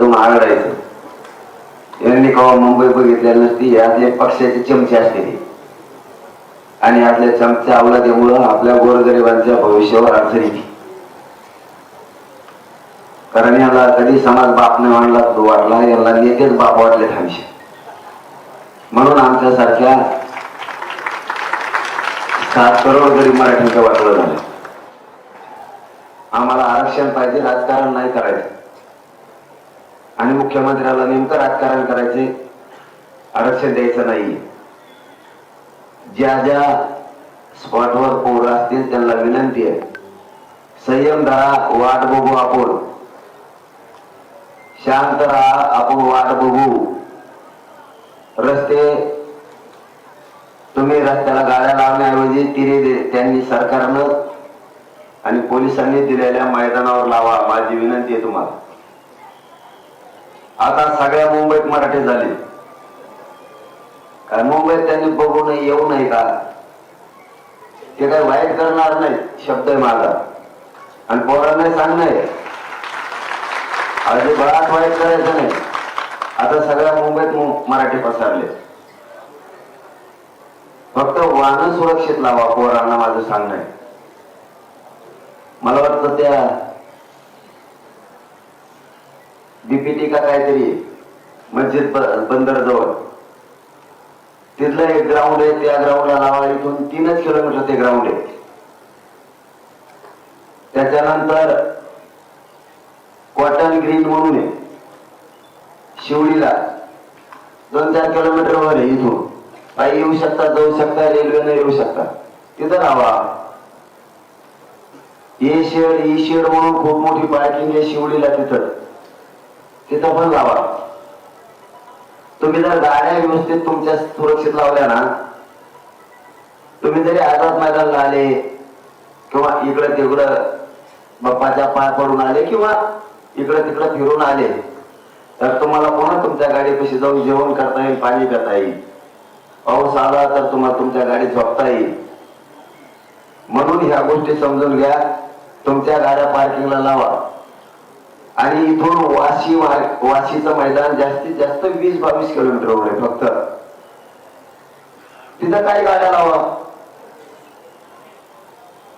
जो आघडायचं यांनी कवा मुंबई बघितलेली नसती यातले पक्षाचे चमचे असते आणि आपल्या चमच्या अवलादीमुळं आपल्या गोरगरिबांच्या भविष्यावर अडचण येते कारण याला कधी समाज बाप नाही मांडला तो वाटला याला नेतेच बाप वाटले हमेशा म्हणून आमच्यासारख्या सात करोड गरीब मराठ्यांचं वाटलं झालं. आम्हाला आरक्षण पाहिजे राजकारण नाही करायचं. आणि मुख्यमंत्र्याला नेमकं राजकारण करायचे आरक्षण द्यायचं नाही. ज्या ज्या स्पॉटवर पोर असतील त्यांना विनंती आहे. संयम धरा वाट बघू आपण. शांत राहा आपण वाट बघू. रस्ते तुम्ही रस्त्याला गाड्या लावण्याऐवजी तिने त्यांनी सरकारनं आणि पोलिसांनी दिलेल्या मैदानावर लावा माझी विनंती आहे तुम्हाला. आता सगळ्या मुंबईत मराठी झाले. काय मुंबईत त्यांनी बघू नये येऊ नये का? ते काही वाईट करणार नाही शब्द आहे माझा. आणि पोरांना सांगणं आहे अजिबात वाईट करायचं नाही. आता सगळ्या मुंबईत मराठी पसरले. फक्त वाहन सुरक्षित लावा पोरांना माझं सांगणं आहे. मला वाटतं त्या डीपीटी का काहीतरी मस्जिद बंदर जवळ तिथलं एक ग्राउंड आहे त्या ग्राउंडला लावायला इथून तीनच किलोमीटर ते ग्राउंड आहे. त्याच्यानंतर कॉटन ग्रीन म्हणून आहे. शिवडीला. दोन चार किलोमीटर वर आहे इथून. पायी येऊ शकता जाऊ शकता रेल्वेनं येऊ शकता. तिथं लावा. ए शेड ई शेड म्हणून खूप मोठी पार्किंग आहे शिवडीला तिथं. तिथं पण लावा तुम्ही जर गाड्या व्यवस्थित तुमच्या सुरक्षित लावल्या ना तुम्ही जरी आझाद मैदानला आले किंवा इकडं तिकडं बाप्पाच्या पाय पडून आले किंवा इकडं तिकडं फिरून आले तर तुम्हाला पुन्हा तुमच्या गाडीपाशी जाऊन जेवण करता येईल पाणी करता येईल. पाऊस आला तर तुम्हाला तुमच्या गाडीत झोपता येईल. म्हणून ह्या गोष्टी समजून घ्या तुमच्या गाड्या पार्किंगला लावा. आणि इथून वाशी वाशीचं मैदान जास्तीत जास्त वीस बावीस किलोमीटरवर आहे फक्त. तिथं काही गाड्या लावा.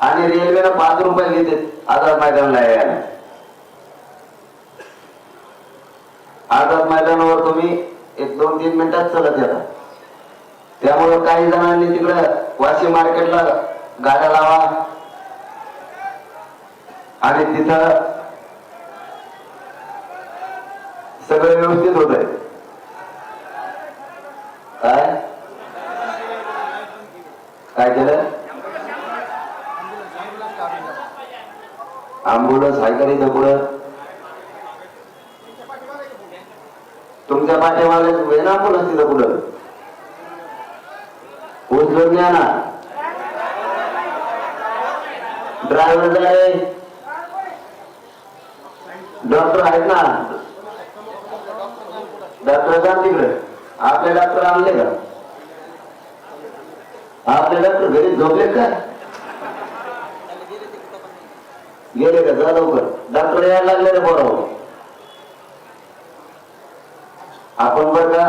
आणि रेल्वेनं पाच रुपये घेते आझाद मैदानला यायला. आझाद मैदानावर तुम्ही एक दोन तीन मिनिटात चलत येता. त्यामुळे काही जणांनी तिकडं वाशी मार्केटला गाड्या लावा. आणि तिथं सगळं व्यवस्थित होत आहे काय? काय केलं? आंबुलन्स आहे का इथं पुढं? तुमच्या पाठीमागे आहे ना आंबुलन्स तिथं पुढं? उचलून द्या ना ड्रायव्हर डॉक्टर आहेत ना? डॉक्टर जा तिकडे आपले डॉक्टर आणले का? आपले डॉक्टर घरी झोपले का? गेले का? जा लवकर. डॉक्टर यायला लागले रे बरोबर आपण बर का?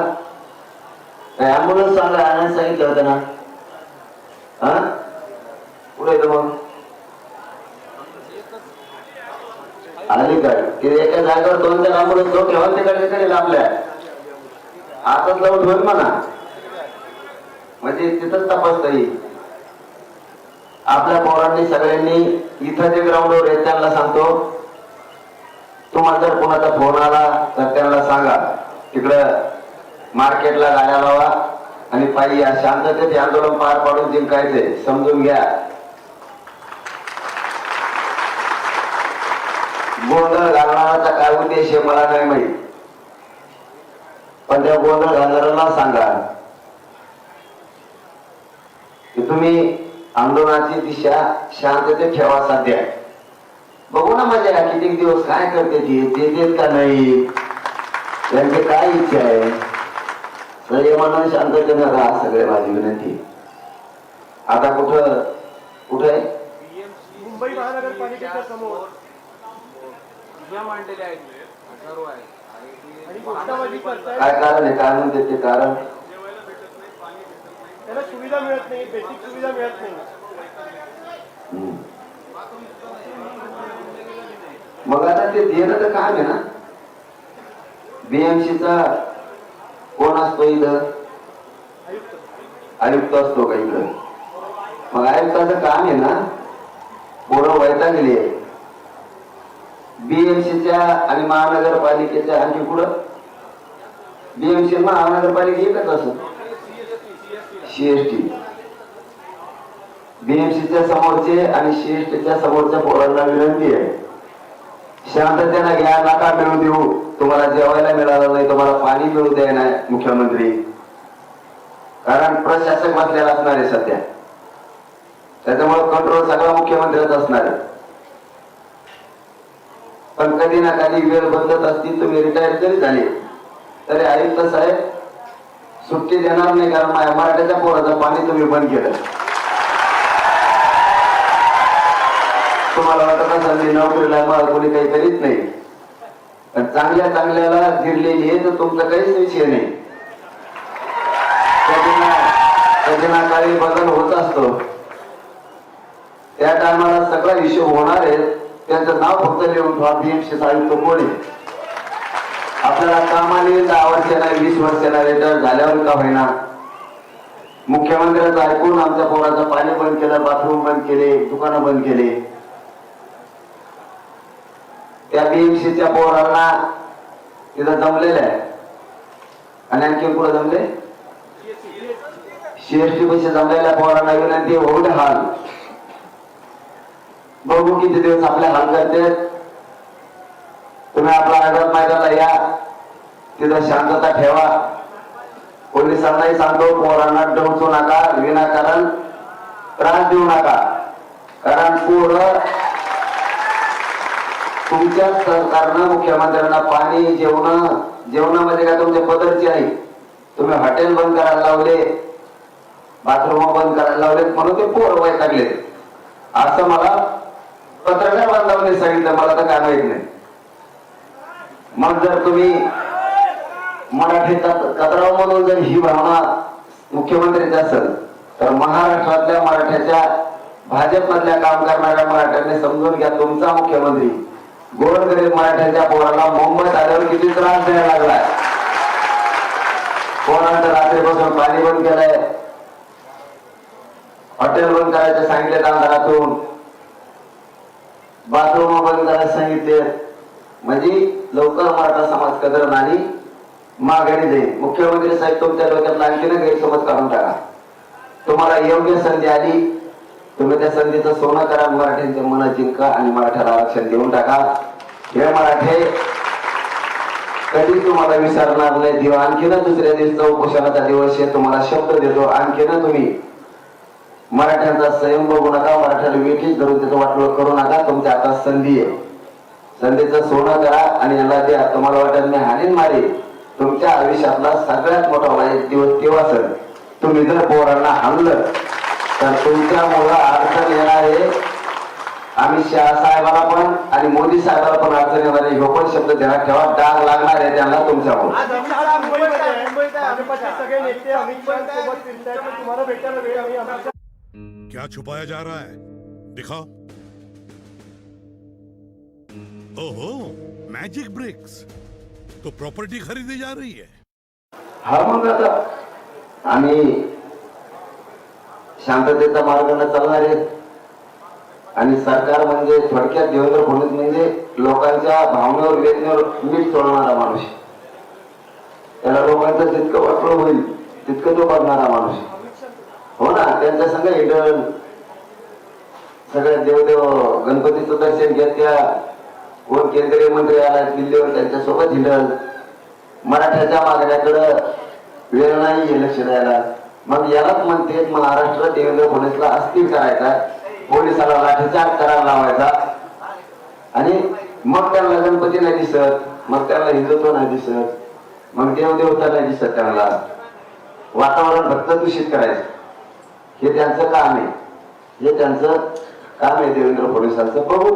काय अँब्युलन्स चांगला आणायला सांगितलं होतं ना? हा? पुढे येतो मग? आली काय एका जागेवर दोन चार अँब्युलन्स लोक ठेवा तिकडे तिकडे लाभल्या आताच लावून होईल म्हणा म्हणजे तिथंच तपासता येईल आपल्या पोरांनी सगळ्यांनी इथं जे ग्राउंडवर आहेत त्यांना सांगतो. तुम्हाला जर कोणाचा फोन आला तर त्यांना सांगा. तिकडं मार्केटला गाड्या लावा. आणि पायी या शांततेत हे आंदोलन पार पाडून जिंकायचे समजून घ्या. गोंधळ घालणाराचा काय उद्देश आहे मला नाही माहीत. पण त्या गोंधळ घालणाऱ्याला सांगा. की तुम्ही आंदोलनाची दिशा शांततेत ठेवा सध्या. बघू ना मजा किती दिवस काय करते ती देतेत का नाही? त्यांची काय इच्छा आहे? संयमानं शांततेनं राहा सगळे माझी विनंती आता कुठं कुठं आहे? मुंबई महानगरपालिकेच्या समोर. उभ्या मांडलेल्या आहेत. काय कारण आहे? काय म्हणते ते कारण? त्यांना सुविधा मिळत नाही बेसिक सुविधा मिळत नाही. मग आता ते देणं तर काम आहे ना? बीएमसीचा कोण असतो इथं? आयुक्त असतो का इकडं? मग आयुक्ताचं काम आहे ना? पोरं वैतागली आहे. बीएमसीच्या आणि महानगरपालिकेच्या आणखी पुढं? बीएमसी महानगरपालिका एकच असत सीएसटी बीएमसीच्या समोरचे आणि सीएसटीच्या समोरच्या पोरांना विनंती आहे. शांततेनं घ्या नका मिळू देऊ. तुम्हाला जेवायला मिळालं नाही तुम्हाला पाणी मिळू द्या नाही मुख्यमंत्री. कारण प्रशासक बसलेला असणार आहे सध्या. त्याच्यामुळे कंट्रोल सगळा मुख्यमंत्र्याच असणार आहे. कधी ना कधी वेळ बदलत असतील तुम्ही रिटायर जरी झाले. तरी आयुक्त साहेब सुट्टी देणार नाही कारण माझ्या मराठ्याच्या पोराचं पाणी तुम्ही बंद केलं. तुम्हाला वाटत असेल मी नोकरीला मला कोणी काही करीत नाही. पण चांगल्या चांगल्याला गिरलेली आहे तर तुमचा काहीच विषय नाही. कधी काही बदल होत असतो. त्या टायमाला सगळा हिशोब होणार आहे. त्यांचं नाव फक्त लिहून ठेवा बीएमसी आयुक्त कोणी आपल्याला कामाने दहा वर्षाला वीस वर्षाला रिटायर झाल्यावर का होईना? मुख्यमंत्र्यांचं ऐकून आमच्या पोराचं पाणी बंद केलं बाथरूम बंद केले दुकानं बंद केले. त्या बीएमसीच्या पोरांना तिथं जमलेलं आहे. आणि आणखी पुढे जमले? सीएसटी पैसे जमलेल्या पोरांना विनंती होऊ हाल. बघू किती दिवस आपले हाल करते तुम्ही आपला आझाद मैदानाला या. तिथं शांतता ठेवा. पोलिसांनाही सांगतो पोरांना डोचू नका विनाकारण त्रास देऊ नका. कारण पोर तुमच्या सरकारनं मुख्यमंत्र्यांना पाणी जेवण जेवणामध्ये काय तुमच्या पदरची आहे? तुम्ही हॉटेल बंद करायला लावले बाथरूम बंद करायला लावले म्हणून ते पोर वैतागले असं मला पत्रकार बांधवांनी सांगितलं मला तर काय माहीत नाही. मग जर तुम्ही मराठी कत- कचराव म्हणून जर ही भावना मुख्यमंत्रीची असेल तर महाराष्ट्रातल्या मराठ्याच्या भाजपमधल्या काम करणाऱ्या मराठ्यांनी समजून घ्या तुमचा मुख्यमंत्री गोरगरीब मराठ्याच्या पोराला मुंबईत आल्यावर किती त्रास द्यायला लागलाय. पोरांचं रात्रीपासून पाणी बंद केलंय. हॉटेल बंद करायचं सांगितले आमदारातून बाथरूम बंद करायला सांगितले. म्हणजे लवकर मराठा समाज कदर आणि माघारी जाईल. मुख्यमंत्री साहेब तुमच्या डोक्यात आणखीन गैरसमज काढून टाका. तुम्हाला योग्य संधी आली तुम्ही त्या संधीचं सोनं करा मराठ्यांचे मन जिंका आणि मराठ्याला आरक्षण देऊन टाका. हे मराठे कधीच तुम्हाला विसरणार नाही. दिवा आणखीन दुसऱ्या दिवस उपोषणाचा दिवस आहे तुम्हाला शब्द देतो. आणखीन तुम्ही मराठ्यांचा संयम बघू नका मराठ्याला वेगळीच धरून त्याचं वाटलं करू नका तुमच्या आता संधी आहे. संधीचं सोनं करा आणि याला द्या. तुम्हाला वाटत मी हानीन मारे तुमच्या आयुष्यातला सगळ्यात मोठा वाईट दिवस तेव्हा सर तुम्ही जर पोरांना हाणलं तर तुमच्यामुळं अडचण येणार आहे. अमित शहा साहेबाला पण आणि मोदी साहेबाला पण अडचण येणार आहे. ह्यो पण शब्द ध्यानात ठेवा. डाग लागणार आहे त्यांना तुमच्यामुळे क्या छुपाया जा रहा है? दिखाओ। ओहो मैजिक ब्रिक्स तो प्रॉपर्टी खरीदी जा रही है। हा मग आता आम्ही शांततेचा मार्गाने चालणार आहे आणि सरकार म्हणजे थोडक्यात देवेंद्र फडणवीस म्हणजे लोकांच्या भावनेवर वेदनेवर मीठ सोडणारा माणूस त्याला लोकांचं जितकं वाटलं होईल तितकं तो बघणारा माणूस हो ना त्यांच्या सगळं हिडन सगळ्या देवदेव गणपतीचं दर्शन घेत त्या कोण केंद्रीय मंत्री आला दिल्लीवर त्यांच्यासोबत हिडन मराठ्याच्या मागण्याकडं वेळ नाही लक्ष द्यायला. मग यालाच म्हणते महाराष्ट्र देवेंद्र फडणवीसला अस्थिर करायचा पोलिसाला लाठीचार्ज करायला लावायचा. आणि मग त्यांना गणपती नाही दिसत मग त्यांना हिंदुत्व नाही दिसत मग देवदेवता नाही दिसत त्यांना. वातावरण फक्त दूषित करायचं. हे त्यांचं काम आहे. हे त्यांचं काम आहे देवेंद्र फडणवीसांचं. बघू.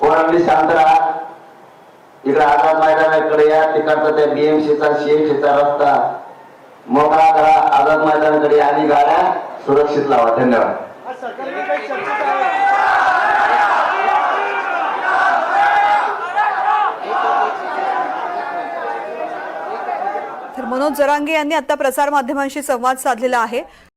कोणाली शांत राहा. इकडे आझाद मैदानाकडे या तिकडचा त्या बीएमसीचा शेठचा रस्ता. मोकळा करा. आझाद मैदानाकडे आणि गाड्या सुरक्षित लावा. धन्यवाद. तर मनोज जरांगे यांनी आता प्रसार माध्यमांशी संवाद साधलेला आहे.